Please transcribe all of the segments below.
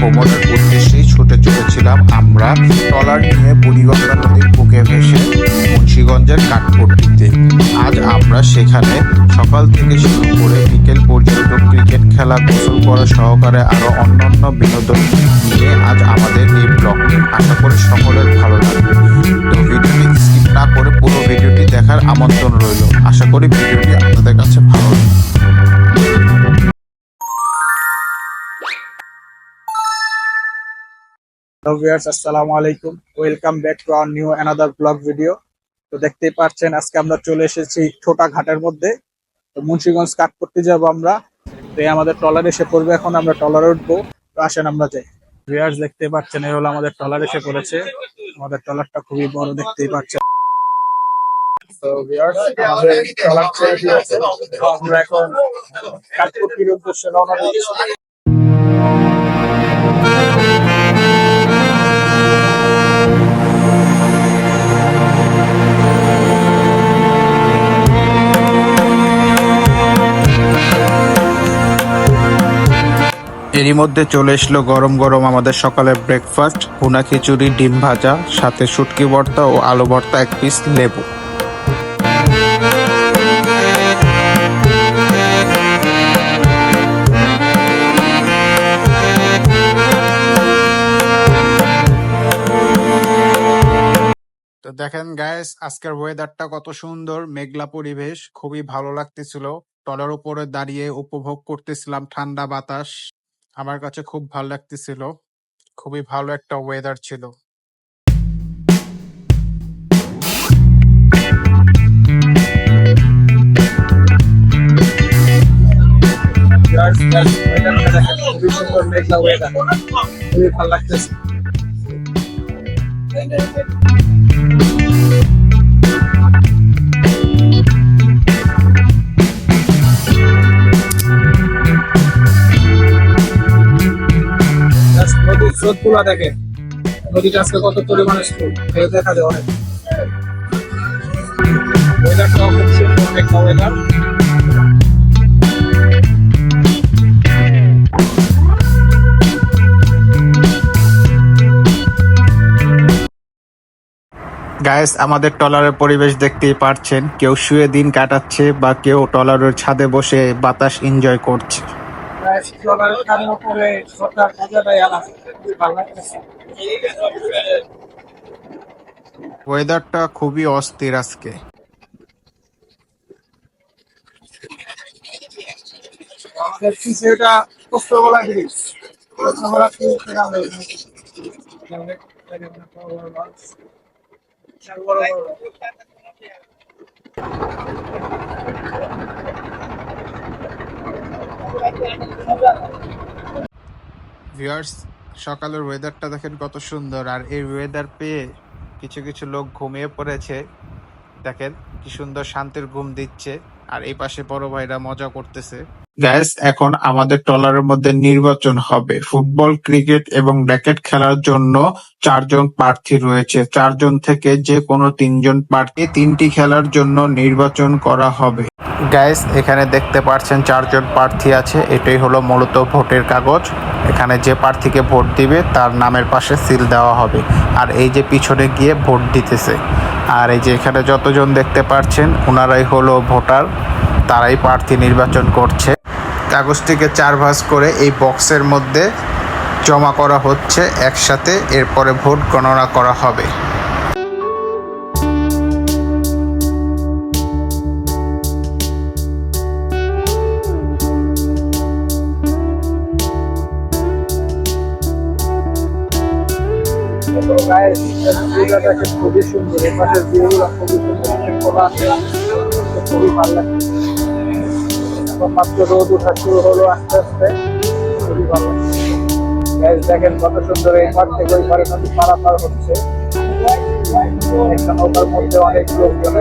ভ্রমণের উদ্দেশ্যেই ছুটে চলেছিলাম আমরা ট্রলার নিয়ে বুড়িগঙ্গা নদীর বুকে ভেসে মুন্সিগঞ্জের কাঠপট্টিতে। আজ আমরা সেখানে সকাল থেকে শুরু করে বিকেল পর্যন্ত ক্রিকেট খেলা, গোসল করা সহকারে আরও অন্যান্য বিনোদন নিয়ে আজ আমাদের এই ব্লগটি আশা করি সকলের ভালো লাগবে তো ভিডিওটি স্কিপ না করে পুরো ভিডিওটি দেখার আমন্ত্রণ রইল। আশা করি ভিডিওটি আপনাদের কাছে হ্যালো ভিউয়ার্স, আসসালামু আলাইকুম। Welcome back to our new another blog video তো দেখতেই পাচ্ছেন আজকে আমরা চলে এসেছি ছোটা ঘাটের মধ্যে। তো মুন্সিগঞ্জ কাট করতে যাব আমরা। তো আমাদের ট্রলার এসে পড়বে, এখন আমরা ট্রলারে উঠবো। তো আসেন আমরা যাই। ভিউয়ার্স দেখতে পাচ্ছেন, এই হলো আমাদের ট্রলার এসে পড়েছে। আমাদের ট্রলারটা খুবই বড়, দেখতেই পাচ্ছেন। তো আমরা এখন কাঠপুটির উদ্দেশ্যে রওনা দিচ্ছি। এরই মধ্যে চলে এসলো গরম গরম আমাদের সকালের ব্রেকফাস্ট ভুনা খিচুড়ি, ডিম ভাজা, সাথে শুটকি ভর্তা ও আলু ভর্তা, এক পিস লেবু। তো দেখেন গায়েস আজকের ওয়েদারটা কত সুন্দর, মেঘলা পরিবেশ, খুবই ভালো লাগতেছিল। টলার উপরে দাঁড়িয়ে উপভোগ করতেছিলাম ঠান্ডা বাতাস। আমার কাছে খুব ভালো লাগতেছিল। খুবই ভালো একটা ওয়েদার ছিল। খুবই ভালো লাগতেছে নদীর স্রোতগুলা দেখেন, নদীটা আজকে কত পরিমাণে স্রোত দেখা যায় অনেক। গায়েস আমাদের টলারের পরিবেশ দেখতেই পারছেন, কেউ শুয়ে দিন কাটাচ্ছে বা কেউ টলারের ছাদে বসে বাতাস এনজয় করছে। উপরে সরকার ওয়েদারটা খুবই অস্থির আজকে। আমাদের পিছে এটা পোস্তগোলা ব্রিজ পোস্তগোলা ব্রিজ থেকে আমরা বড় বড় ভিউয়ার্স সকালের ওয়েদারটা দেখেন কত সুন্দর, আর এই ওয়েদার পেয়ে কিছু কিছু লোক ঘুমিয়ে পড়েছে। দেখেন কি সুন্দর শান্তির ঘুম দিচ্ছে, আর এই পাশে বড় ভাইরা মজা করতেছে। গ্যাস এখন আমাদের ট্রলারের মধ্যে নির্বাচন হবে। ফুটবল, ক্রিকেট এবং র্যাকেট খেলার জন্য চারজন প্রার্থী রয়েছে। চারজন থেকে যে কোনো তিনজন প্রার্থী তিনটি খেলার জন্য নির্বাচন করা হবে। গ্যাস এখানে দেখতে পাচ্ছেন চারজন প্রার্থী আছে। এটাই হলো মূলত ভোটের কাগজ। এখানে যে প্রার্থীকে ভোট দিবে, তার নামের পাশে সিল দেওয়া হবে। আর এই যে পিছনে গিয়ে ভোট দিতেছে। আর এই যে এখানে যতজন দেখতে পাচ্ছেন ওনারাই হলো ভোটার। তারাই প্রার্থী নির্বাচন করছে। কাগজটিকে চার ভাঁজ করে এই বক্সের মধ্যে জমা করা হচ্ছে একসাথে, এরপরে ভোট গণনা করা হবে। খুবই সুন্দর। খুবই সুন্দর। খুবই ভালো লাগছে। এখন মাত্র রোদ ওঠা শুরু হলো আস্তে আস্তে। খুবই ভালো। Guys, দেখেন কত সুন্দর এই পার থেকে ওই পারে নদী পারাপার হচ্ছে। নৌকার মধ্যে অনেক লোকজন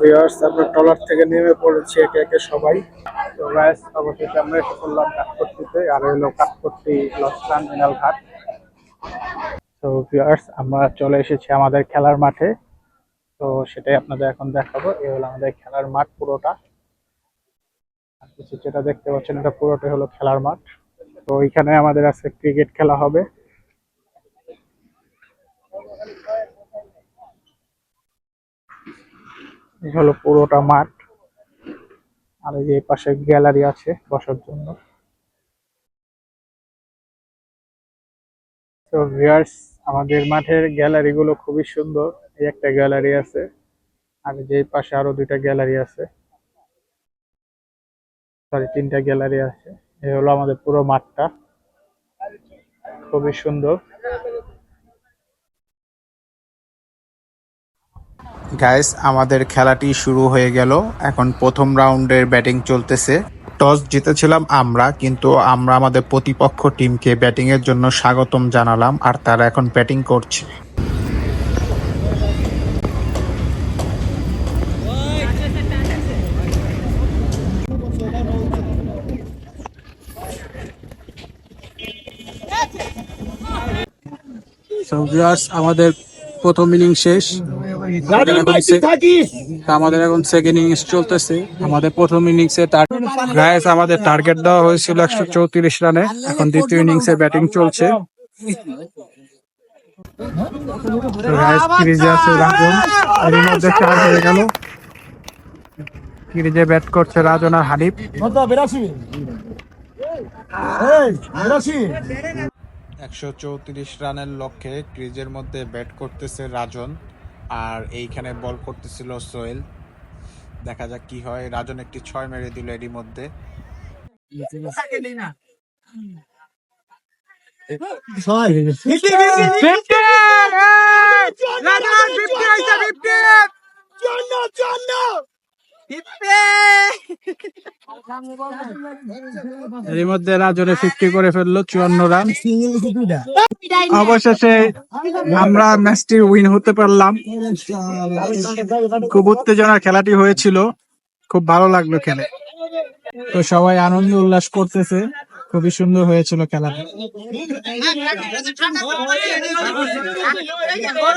ভিউয়ার্স আমরা ট্রলার থেকে নেমে পড়েছি একে একে সবাই। তো গাইস অবশেষে আমরা এসে পড়লাম কাঠপট্টিতে আর হলো কাঠপট্টি লস টার্মিনাল ঘাট। তো ভিউয়ার্স আমরা চলে এসেছি আমাদের খেলার মাঠে। তো, সেটাই আপনাদের এখন দেখাবো। এই হলো আমাদের খেলার মাঠ পুরোটা। আর যেটা দেখতে পাচ্ছেন, এটা পুরোটাই হলো খেলার মাঠ। তো, এখানে আমাদের আজকে ক্রিকেট খেলা হবে। এই হলো পুরোটা মাঠ। আর এই পাশে গ্যালারি আছে বসার জন্য। তো ভিউয়ার্স আমাদের মাঠের গ্যালারি গুলো খুবই সুন্দর। এই একটা গ্যালারি আছে। আর যে পাশে আরও দুইটা গ্যালারি আছে। সরি তিনটা গ্যালারি আছে। এই হলো আমাদের পুরো মাঠটা। খুবই সুন্দর। গাইস আমাদের খেলাটি শুরু হয়ে গেল। এখন প্রথম রাউন্ডের ব্যাটিং চলতেছে। টস জিতেছিলাম আমরা, কিন্তু আমরা আমাদের প্রতিপক্ষ টিমকে ব্যাটিং এর জন্য স্বাগতম জানালাম আর তারা এখন ব্যাটিং করছে। আমাদের প্রথম ইনিংস শেষ। আমাদের এখন সে- আমাদের এখন সেকেন্ড ইনিংস চলতেছে। আমাদের প্রথম ইনিংসে গায়েস আমাদের টার্গেট দেওয়া হয়েছিল একশো চৌত্রিশ রানে। এখন দ্বিতীয় ইনিংসে ব্যাটিং চলছে। চার হয়ে গেল। ক্রিজে ব্যাট করছে রাজন আর হানিফ? একশো চৌত্রিশ রানের লক্ষ্যে ক্রিজের মধ্যে ব্যাট করতেছে রাজন। আর এইখানে বল করতেছিল সোহেল দেখা যাক কি হয় রাজন একটি ছয় মেরে দিল এরই মধ্যে এর মধ্যে রাজনে ফিফটি করে ফেলল, চুয়ান্ন রান অবশেষে আমরা ম্যাচটি উইন হতে পারলাম। খুব উত্তেজনার খেলাটি হয়েছিল। খুব ভালো লাগল খেলে। তো সবাই আনন্দ উল্লাস করতেছে। খুবই সুন্দর হয়েছিল খেলাটা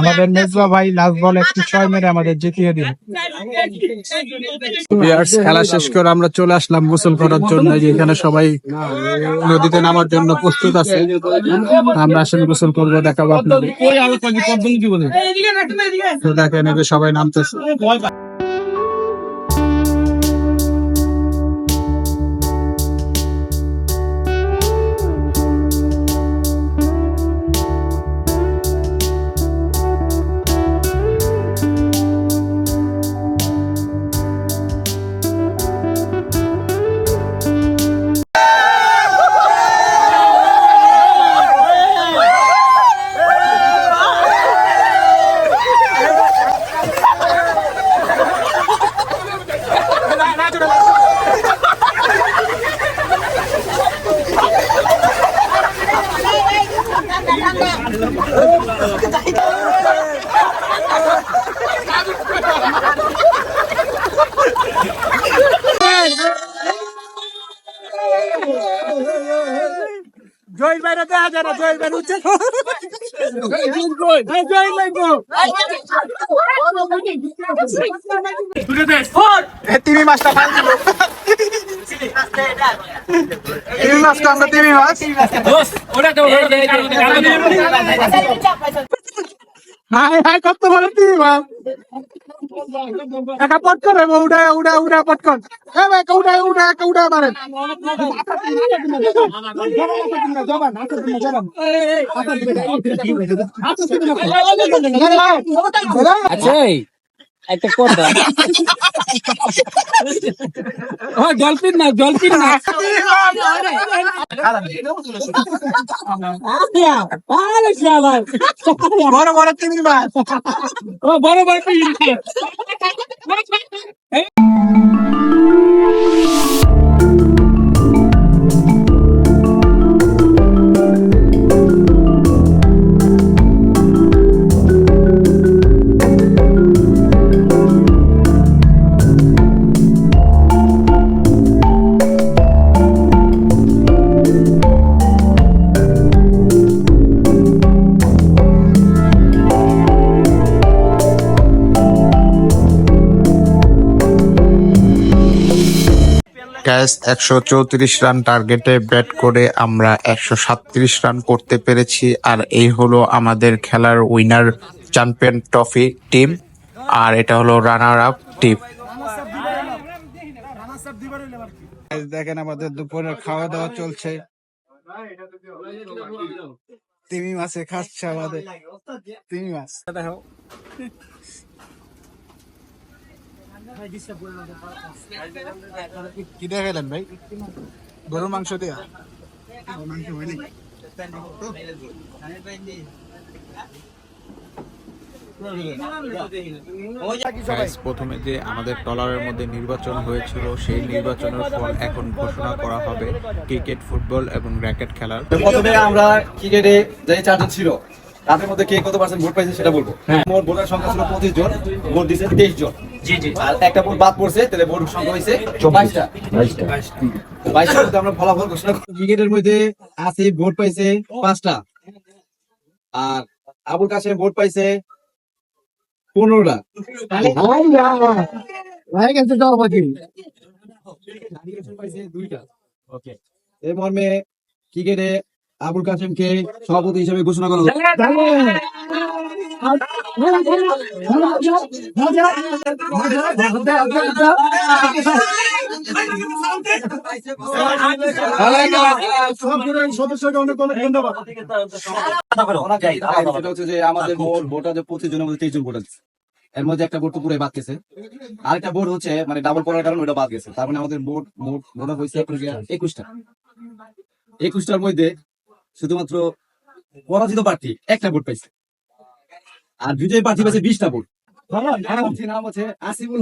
আমাদের মেজবা ভাই লাস্ট বল একটি ছয় মেরে আমাদের জিতিয়ে দিল। খেলা শেষ করে আমরা চলে আসলাম গোসল করার জন্য। এখানে সবাই নদীতে নামার জন্য প্রস্তুত আছে। আমরা আসলে গোসল করব, দেখাবো আপনাদের। দেখেন সবাই নামতেছে। জয়েল বাইরে দেখা যায় না জয়েল বাইরে উঠছে তিমি মাছটা দিল তিমি মাছটা আমরা তিমি মাছ হাই হাই, কত বড় তিমি মাছ একা পট করে উড়া উড়া উড়া পট কর। এ ভাই উড়া উড়া উড়া মারেন। আচ্ছা একটা কথা ও ডলফিন না ডলফিন না। বড় বড় তিন বার ও বড় বড় পিন গ্যাস একশো চৌত্রিশ রান টার্গেটে ব্যাট করে আমরা একশো সাতত্রিশ রান করতে পেরেছি। আর এই হলো আমাদের খেলার উইনার চ্যাম্পিয়ন ট্রফি টিম আর এটা হলো রানার আপ টিম দেখেন আমাদের দুপুরের খাওয়া দাওয়া চলছে। তিমি মাছে খাচ্ছে আমাদের। তিমি মাছ। দেখো কি ভাই? গরুর মাংস দিয়া? মাংস হয়নি প্রথমে যে আমাদের টলারের মধ্যে নির্বাচন হয়েছিল সেই নির্বাচনের ফল এখন ঘোষণা করা হবে। ক্রিকেট ফুটবল এবং র্যাকেট খেলার। প্রথমে আমরা ক্রিকেটে যে চারজন ছিল তাদের মধ্যে কে কত পার্সেন্ট ভোট পাইছে সেটা বলব। মোট ভোটার সংখ্যা ছিল পঁচিশ জন ভোট দিছে তেইশ জন। আর একটা ভোট বাদ পড়ছে তাহলে ভোট সংখ্যা হয়েছে বাইশটা। বাইশটা। মধ্যে আমরা ফলাফল ঘোষণা করব। ক্রিকেটের মধ্যে আসিফ ভোট পাইছে পাঁচটা। আর আবুল ভোট পাইছে পনেরোটা। হয়ে এই মর্মে ক্রিকেটে আবুল কাসেমকে সভাপতি হিসেবে ঘোষণা করা সেটা হচ্ছে যে আমাদের মোট ভোটার পঁচিশ জনের মধ্যে তেইশ জন ভোটার। এর মধ্যে একটা ভোট তো পুরো বাদ গেছে। আরেকটা ভোট হচ্ছে মানে ডাবল করার কারণে ওটা বাদ গেছে। তার মানে আমাদের ভোট মোট ভোটার হয়েছে একুশটা। একুশটার মধ্যে শুধুমাত্র পরাজিত প্রার্থী একটা ভোট পাইছে। আর বিজয়ী প্রার্থী পাইছে বিশটা ভোট। নাম হচ্ছে আসিফুল।